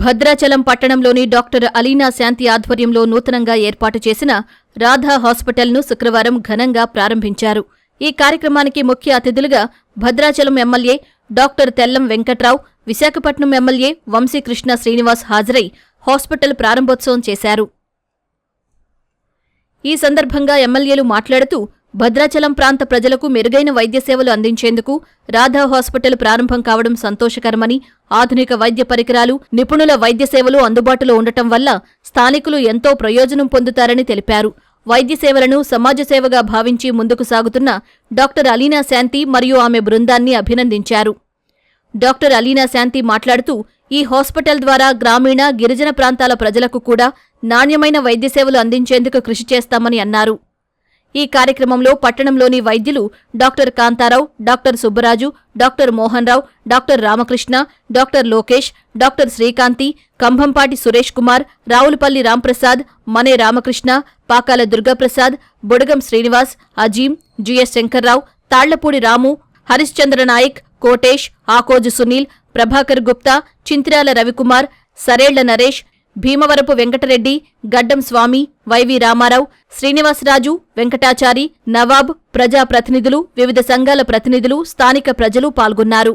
భద్రాచలం పట్టణంలోని doctor Alina శాంతి ఆధ్వర్యంలో నూతనంగా ఏర్పాటు చేసిన రాధా హాస్పిటల్ను శుక్రవారం ఘనంగా ప్రారంభించారు. ఈ కార్యక్రమానికి ముఖ్య అతిథులుగా Bhadrachalam MLA doctor Tellam Venkatrao Visakhapatnam MLA Vamsikrishna Srinivas హాజరై హాస్పిటల్ ప్రారంభోత్సవం చేశారు. ఈ సందర్భంగా ఎమ్మెల్యేలు మాట్లాడుతూ భద్రాచలం ప్రాంత ప్రజలకు మెరుగైన వైద్య సేవలు అందించేందుకు రాధా హాస్పిటల్ ప్రారంభం కావడం సంతోషకరమని ఆధునిక వైద్య పరికరాలు నిపుణుల వైద్య సేవలు అందుబాటులో ఉండటం వల్ల స్థానికులు ఎంతో ప్రయోజనం పొందుతారని తెలిపారు. వైద్య సేవలను సమాజ సేవగా భావించి ముందుకు సాగుతున్న డాక్టర్ అలీనా శాంతి మరియు ఆమె బృందాన్ని అభినందించారు. డాక్టర్ అలీనా శాంతి మాట్లాడుతూ ఈ హాస్పిటల్ ద్వారా గ్రామీణ గిరిజన ప్రాంతాల ప్రజలకు కూడా నాణ్యమైన వైద్య సేవలు అందించేందుకు కృషి చేస్తామని అన్నారు. ఈ కార్యక్రమంలో పట్టణంలోని వైద్యులు doctor Kantharao doctor Subbaraju doctor Mohan Rao doctor Ramakrishna doctor Lokesh doctor Srikanthi Kambhampati Suresh Kumar Ravulapalli Ramprasad Mane Ramakrishna Pakala Durgaprasad Budagam Srinivas Azeem GS Shankarrao Tallapudi Ramu Harishchandra Nayak Kotesh Akoju Sunil Prabhakar Gupta Chintrala Ravikumar Sarella Naresh Bhimavarapu Venkatareddy Gaddam Swamy YV Ramarao Srinivasaraju Venkatachari Nawab ప్రజా ప్రతినిధులు వివిధ సంఘాల ప్రతినిధులు స్థానిక ప్రజలు పాల్గొన్నారు.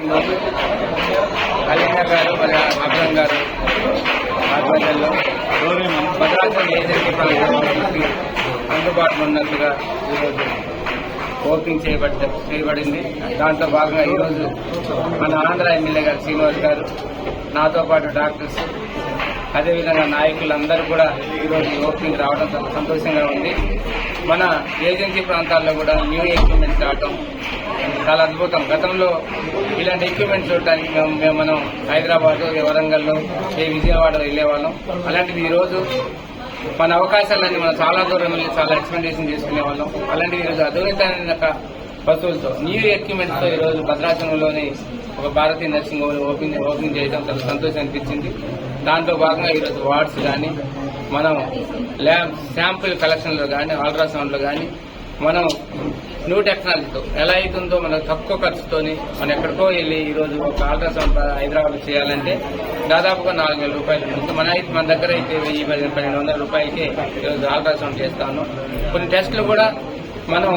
ఈరోజు కళ్యాణ గారు వాళ్ళ అగ్రం గారు ఆధ్వర్యంలో భద్రాచలం ఏజెన్సీ ప్రాంతానికి అందుబాటులో ఉన్నట్టుగా ఈరోజు ఓపెనింగ్ చేయబడ్డ చేయబడింది. దాంతో భాగంగా ఈరోజు మన ఆంధ్ర ఎమ్మెల్యే గారు శ్రీనివాస్ గారు నాతో పాటు డాక్టర్స్ అదేవిధంగా నాయకులందరూ కూడా ఈరోజు ఓపెన్ ఓపెనింగ్ రావడం చాలా సంతోషంగా ఉంది. మన ఏజెన్సీ ప్రాంతాల్లో కూడా న్యూ ఎక్విప్మెంట్స్ రావడం చాలా అద్భుతం. గతంలో ఇలాంటి ఎక్విప్మెంట్స్ చూడటానికి మేము మనం హైదరాబాద్ వరంగల్లో ఏ విజయవాడ వెళ్ళేవాళ్ళం. అలాంటిది ఈరోజు మన అవకాశాలన్నీ మనం చాలా దూరం వెళ్ళి చాలా ఎక్స్పెండేషన్ చేసుకునే వాళ్ళం. అలాంటివి ఈరోజు అధునితమైన వస్తువులతో న్యూ ఎక్విప్మెంట్స్తో ఈరోజు భద్రాచలంలోని ఒక భారతీయ నర్సింగ్ హోమ్ ఓపెన్ ఓపెనింగ్ చేయడం చాలా సంతోషం అనిపించింది. దాంతో భాగంగా ఈరోజు వార్డ్స్ కానీ మనం ల్యాబ్ శాంపుల్ కలెక్షన్లో కానీ అల్ట్రాసౌండ్లో కానీ మనం న్యూ టెక్నాలజీతో ఎలా అవుతుందో మనం తక్కువ ఖర్చుతోని మనం ఎక్కడికో వెళ్ళి ఈరోజు ఒక అల్ట్రాసౌండ్ హైదరాబాద్ చేయాలంటే దాదాపుగా నాలుగు వేల రూపాయలు ఉంటుంది. మన అయితే మన దగ్గర అయితే వెయ్యి పన్నెండు వందల రూపాయలకి ఈరోజు అల్ట్రాసౌండ్ చేస్తాను. కొన్ని టెస్టులు కూడా మనం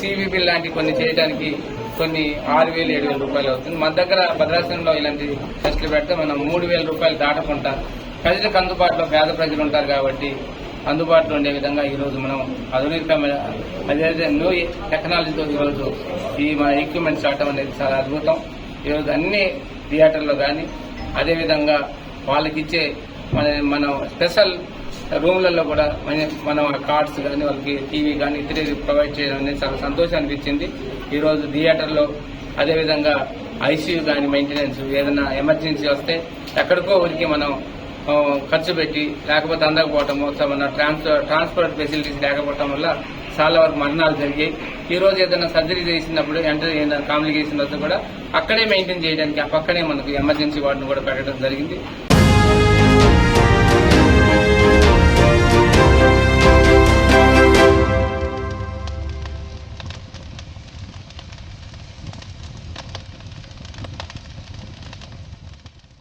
సివిపి లాంటి కొన్ని చేయడానికి కొన్ని ఆరు వేలు ఏడు వేల రూపాయలు అవుతుంది. మన దగ్గర భద్రాసనంలో ఇలాంటి టెస్టులు పెడితే మనం మూడు వేల రూపాయలు దాటకుండా ప్రజలకు అందుబాటులో పేద ప్రజలు ఉంటారు కాబట్టి అందుబాటులో ఉండే విధంగా ఈరోజు మనం ఆధునికమైన అదే న్యూ టెక్నాలజీతో ఈరోజు ఈ మన ఎక్విప్మెంట్స్ ఆడటం అనేది చాలా అద్భుతం. ఈరోజు అన్ని థియేటర్లో కానీ అదేవిధంగా వాళ్ళకి ఇచ్చే మన మన స్పెషల్ రూమ్లలో కూడా మన మనం కార్డ్స్ కానీ వాళ్ళకి టీవీ కానీ ఇతర ప్రొవైడ్ చేయడం అనేది చాలా సంతోషం అనిపించింది. ఈరోజు థియేటర్లో అదేవిధంగా ఐసీయూ కానీ మెయింటెనెన్స్ ఏదైనా ఎమర్జెన్సీ వస్తే ఎక్కడికో ఊరికి మనం ఖర్చు పెట్టి లేకపోతే అందకపోవటం మన ట్రాన్స్ఫర్ ట్రాన్స్పోర్ట్ ఫెసిలిటీస్ లేకపోవటం వల్ల చాలా వరకు మరణాలు జరిగాయి. ఈ రోజు ఏదైనా సర్జరీ చేసినప్పుడు ఎంటర్ ఏదైనా కాంప్లికేషన్ వస్తే కూడా అక్కడే మెయింటైన్ చేయడానికి ఆ పక్కనే మనకు ఎమర్జెన్సీ వార్డును కూడా పెట్టడం జరిగింది.